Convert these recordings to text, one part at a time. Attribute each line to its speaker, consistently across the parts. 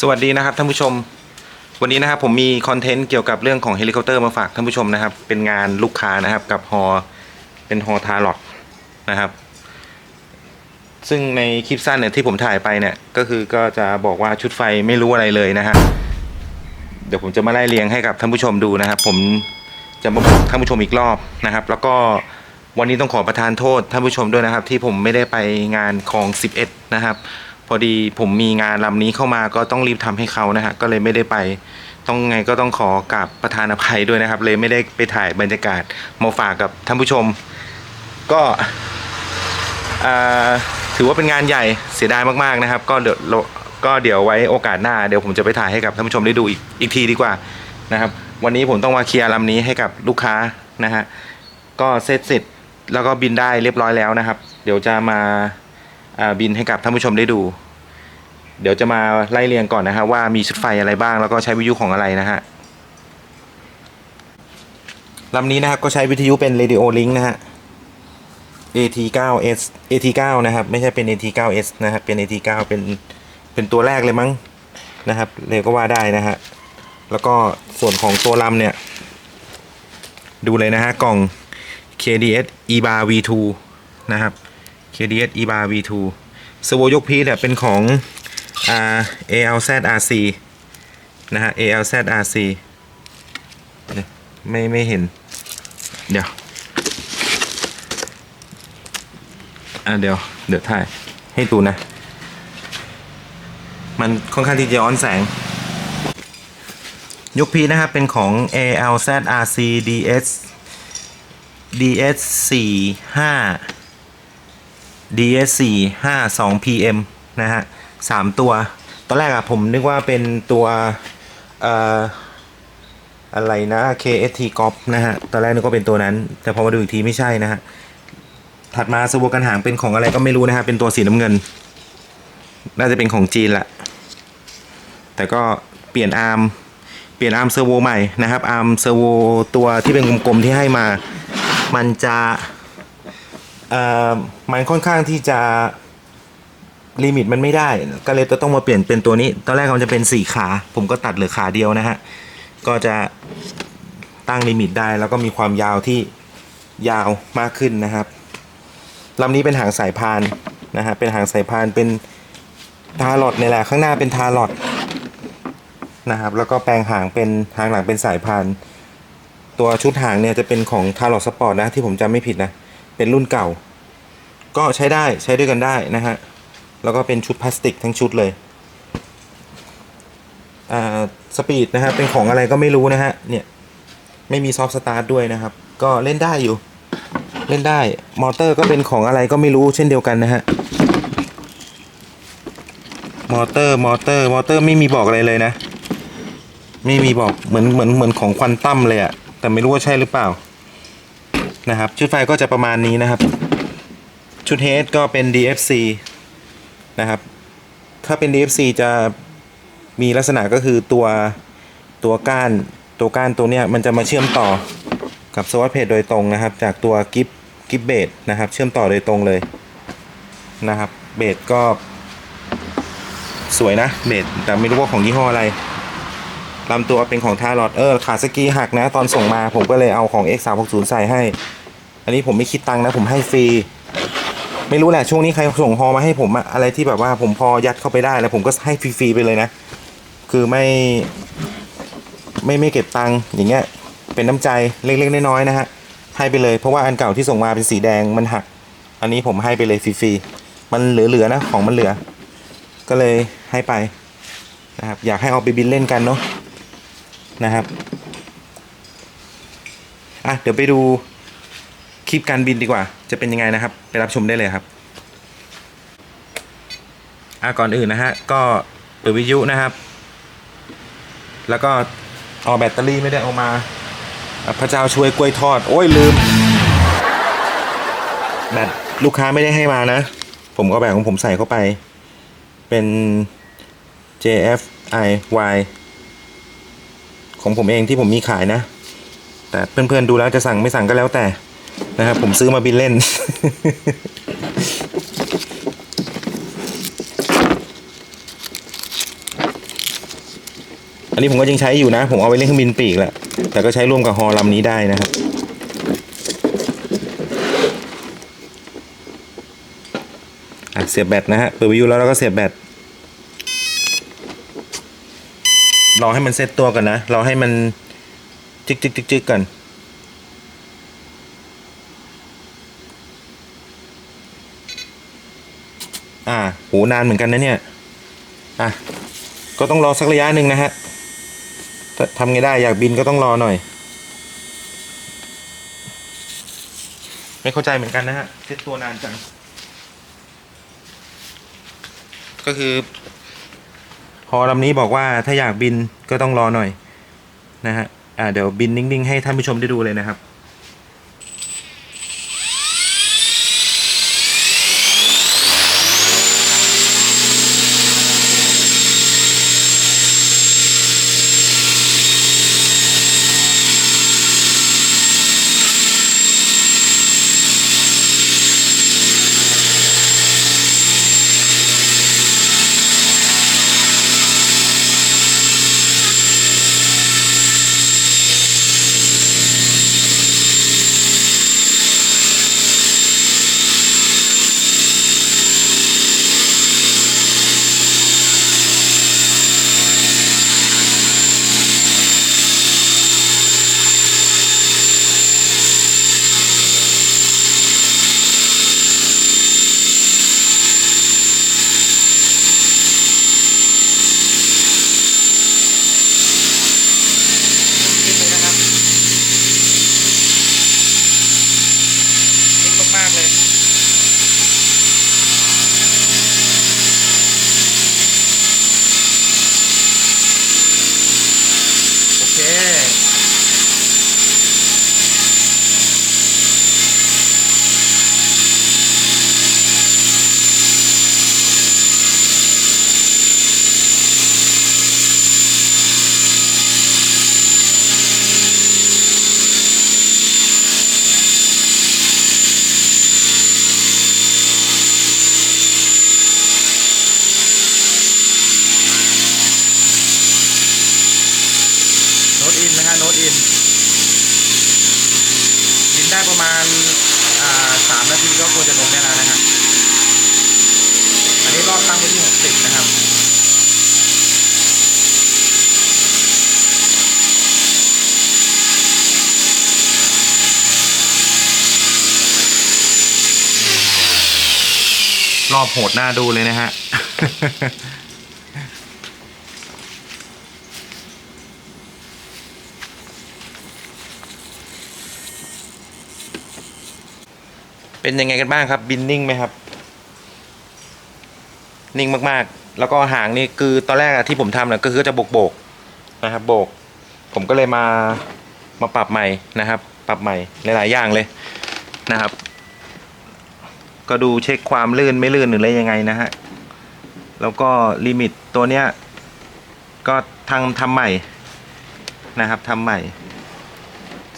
Speaker 1: สวัสดีนะครับท่านผู้ชม วันนี้นะครับผมมีคอนเทนต์เกี่ยวกับเรื่องของเฮลิคอปเตอร์มาฝากท่านผู้ชมนะครับ เป็นงานลูกค้านะครับกับฮอเป็นฮอทาร์ลอตนะครับ ซึ่งในคลิปสั้นเนี่ยที่ผมถ่ายไปเนี่ยก็คือก็จะบอกว่าชุดไฟไม่รู้อะไรเลยนะฮะเดี๋ยวผมจะมาไล่เรียงให้กับท่านผู้ชมดูนะครับ ผมจะมาบอกท่านผู้ชมอีกรอบนะครับ แล้วก็วันนี้ต้องขอประทานโทษท่านผู้ชมด้วยนะครับ ที่ผมไม่ได้ไปงานของ 11 นะครับ พอดีผมมีงานลำนี้เข้ามาก็ต้องรีบทำให้เขานะฮะก็เลยไม่ได้ไป ต้องไงก็ต้องขอกราบประธานอภัยด้วยนะครับ เลยไม่ได้ไปถ่ายบรรยากาศมาฝากกับท่านผู้ชม ก็อ่าถือว่าเป็นงานใหญ่เสียดายมากๆนะครับ ก็เดี๋ยวราก็เดี๋ยวไว้โอกาสหน้าเดี๋ยวผมจะไปถ่ายให้กับท่านผู้ชมได้ดูอีกอีกทีดีกว่านะครับ วันนี้ผมต้องมาเคลียร์ลำนี้ให้กับลูกค้านะฮะก็เสร็จเสร็จแล้วก็บินได้เรียบร้อยแล้วนะครับ เดี๋ยวจะมา บินให้กับท่านผู้ชมได้ดู เดี๋ยวจะมาไล่เรียงก่อนนะฮะว่ามีชุดไฟอะไรบ้างแล้วก็ใช้วิทยุของอะไรนะฮะลำนี้นะครับก็ใช้วิทยุเป็น Radio Link นะฮะ AT9S AT9 นะครับไม่ใช่เป็น AT9S นะครับเป็น AT9 เป็นเป็นตัวแรกเลยมั้งนะครับเลยก็ว่าได้นะฮะแล้วก็ส่วนของตัวลำเนี่ย ดูเลยนะฮะกล่อง KDS E-bar V2 นะครับ KDS E-bar V2 สโวยกพีเนี่ยเป็นของอ่า ALZ RC นะฮะ ALZ RC ไม่ไม่เห็น เดี๋ยว อะเดี๋ยว เดี๋ยวถ่ายให้ดูนะ มันค่อนข้างที่จะย้อนแสงยกพีนะครับ เป็นของ ALZ RC DS DS 4 5 DS 4 5 2 PM นะฮะสามตัว ตอนแรกอะผมนึกว่าเป็นตัวเอ่ออะไรนะ KST g o p นะฮะ ตอนแรกนึกว่าเป็นตัวนั้น แต่พอมาดูอีกทีไม่ใช่นะฮะ ถัดมาสโวกันหางเป็นของอะไรก็ไม่รู้นะฮะ เป็นตัวสีน้ำเงิน น่าจะเป็นของจีนแหละ แต่ก็เปลี่ยนอาร์ม เปลี่ยนอาร์มเซอร์โวใหม่นะครับ อาร์มเซอร์โวตัวที่เป็นกลมๆที่ให้มา มันจะ มันค่อนข้างที่จะลิมิตมันไม่ได้ ก็เลยต้องมาเปลี่ยนเป็นตัวนี้ ตอนแรกมันจะเป็นสี่ขา ผมก็ตัดเหลือขาเดียวนะฮะ ก็จะตั้งลิมิตได้แล้วก็มีความยาวที่ยาวมากขึ้นนะครับลำนี้เป็นหางสายพานนะฮะ เป็นหางสายพานเป็นทาร์ลอดนี่แหละ ข้างหน้าเป็นทาร์ลอดนะครับ แล้วก็แปลงหางเป็นหางหลังเป็นสายพาน ตัวชุดหางเนี่ยจะเป็นของทาร์ลอดสปอร์ตนะที่ผมจำไม่ผิดนะ เป็นรุ่นเก่า ก็ใช้ได้ใช้ด้วยกันได้นะฮะ แล้วก็เป็นชุดพลาสติกทั้งชุดเลยอ่าสปีดนะครับเป็นของอะไรก็ไม่รู้นะฮะเนี่ยไม่มีซอฟต์สตาร์ทด้วยนะครับ ก็เล่นได้อยู่เล่นได้มอเตอร์ก็เป็นของอะไรก็ไม่รู้เช่นเดียวกันนะฮะมอเตอร์มอเตอร์มอเตอร์ไม่มีบอกอะไรเลยนะ ไม่มีบอกเหมือนเหมือนเหมือนของควันตั้มเลยอะแต่ไม่รู้ว่าใช่หรือเปล่า นะครับ ชุดไฟก็จะประมาณนี้นะครับ ชุดเฮดก็เป็น DFC นะครับ ถ้าเป็น DFC จะมีลักษณะก็คือตัวตัวก้านตัวก้านตัวเนี้ยมันจะมาเชื่อมต่อกับสวัสดเพจโดยตรงนะครับ จากตัวกิฟกิฟเบดนะครับ เชื่อมต่อโดยตรงเลยนะครับ เบดก็ สวยนะเบดแต่ไม่รู้ว่าของยี่ห้ออะไรลำตัวเป็นของทารอดเออขาสกีหักนะ ตอนส่งมาผมก็เลยเอาของ X 3 6 0 ใส่ให้ อันนี้ผมไม่คิดตังค์นะ ผมให้ฟรี ไม่รู้แหละช่วงนี้ใครส่งฮอมาให้ผมอะอะไรที่แบบว่าผมพอยัดเข้าไปได้แล้วผมก็ให้ฟรีๆไปเลยนะ คือไม่ ไม่ไม่เก็บตังค์อย่างเงี้ย เป็นน้ำใจเล็กๆน้อยๆนะฮะ ให้ไปเลย เพราะว่าอันเก่าที่ส่งมาเป็นสีแดงมันหัก อันนี้ผมให้ไปเลยฟรีๆ มันเหลือๆนะของมันเหลือ ก็เลยให้ไปนะครับ อยากให้เอาไปบินเล่นกันเนาะนะครับ อะเดี๋ยวไปดู ลิปการบินดีกว่า จะเป็นยังไงนะครับ ไปรับชมได้เลยครับอะก่อนอื่นนะฮะก็เปิดวิทยุนะครับ แล้วก็เอาแบตเตอรี่ไม่ได้เอามาพระเจ้าช่วยกล้วยทอด โอ้ยลืมแบตลูกค้าไม่ได้ให้มานะ ผมก็แบตของผมใส่เข้าไป เป็น JFIY ของผมเองที่ผมมีขายนะ แต่เพื่อนๆดูแล้วจะสั่งไม่สั่งก็แล้วแต่ นะครับผมซื้อมาบินเล่น อันนี้ผมก็ยังใช้อยู่นะ ผมเอาไว้เล่นเครื่องบินปีกแหละแต่ก็ใช้ร่วมกับฮอลำนี้ได้นะครับเสียบแบตนะฮะเปิดวิทยุแล้วเราก็เสียบแบตรอให้มันเซตตัวก่อนนะรอให้มันจึกจึกจึกจึกก่อน อ่าโหนานเหมือนกันนะเนี่ย อะ ก็ต้องรอสักระยะหนึ่งนะฮะทำไงได้อยากบินก็ต้องรอหน่อย ไม่เข้าใจเหมือนกันนะฮะเซตตัวนานจัง ก็คือฮอลำนี้บอกว่าถ้าอยากบินก็ต้องรอหน่อยนะฮะ อ่าเดี๋ยวบินนิ่งๆ ให้ท่านผู้ชมได้ดูเลยนะครับ ประมาณสามนาทีก็ควรจะลงได้แล้วนะฮะอันนี้รอบตั้งไว้ที่หกสิบนะครับรอบโหดหน้าดูเลยนะฮะ เป็นยังไงกันบ้างครับ บินนิ่งไหมครับ นิ่งมากๆ แล้วก็หางนี่คือตอนแรกอะที่ผมทำเนี่ยก็คือจะโบกโบกๆนะครับ โบก ผมก็เลยมามาปรับใหม่นะครับ ปรับใหม่หลายๆอย่างเลยนะครับ ก็ดูเช็คความลื่นไม่ลื่นหรืออะไรยังไงนะฮะแล้วก็ลิมิตตัวเนี้ยก็ทางทำใหม่นะครับทำใหม่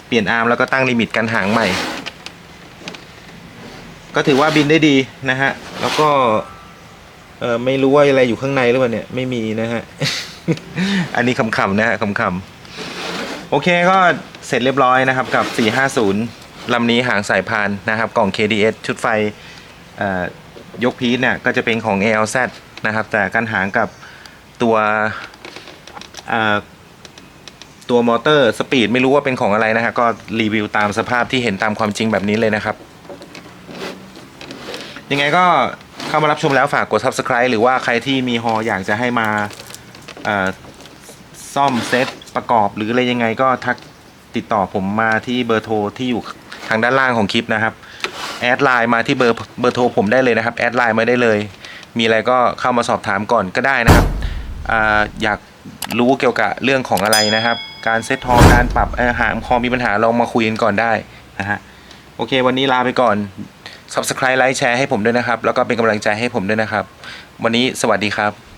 Speaker 1: เปลี่ยนอาร์มแล้วก็ตั้งลิมิตการหางใหม่ ก็ถือว่าบินได้ดีนะฮะ แล้วก็เออไม่รู้ว่าอะไรอยู่ข้างในหรือเปล่าเนี่ยไม่มีนะฮะ อันนี้คำๆนะฮะคำๆโอเคก็เสร็จเรียบร้อยนะครับกับ 450 ลำนี้หางสายพานนะครับ กล่อง KDS ชุดไฟยกพีทเนี่ยก็จะเป็นของ ALZ นะครับ แต่การหางกับตัวตัวมอเตอร์สปีดไม่รู้ว่าเป็นของอะไรนะฮะก็รีวิวตามสภาพที่เห็นตามความจริงแบบนี้เลยนะครับ ยังไงก็เข้ามารับชมแล้วฝากกด subscribe หรือว่าใครที่มีฮออยากจะให้มาซ่อมเซตประกอบหรืออะไรยังไงก็ทักติดต่อผมมาที่เบอร์โทรที่อยู่ทางด้านล่างของคลิปนะครับแอดไลน์มาที่เบอร์เบอร์โทรผมได้เลยนะครับแอดไลน์มาได้เลย มีอะไรก็เข้ามาสอบถามก่อนก็ได้นะครับออยากรู้เกี่ยวกับเรื่องของอะไรนะครับ การเซตฮอการปรับหารคอมีปัญหาลองมาคุยกันก่อนได้นะฮะโอเค วันนี้ลาไปก่อน subscribe ไลค์แชร์ให้ผมด้วยนะครับ แล้วก็เป็นกำลังใจให้ผมด้วยนะครับ วันนี้สวัสดีครับ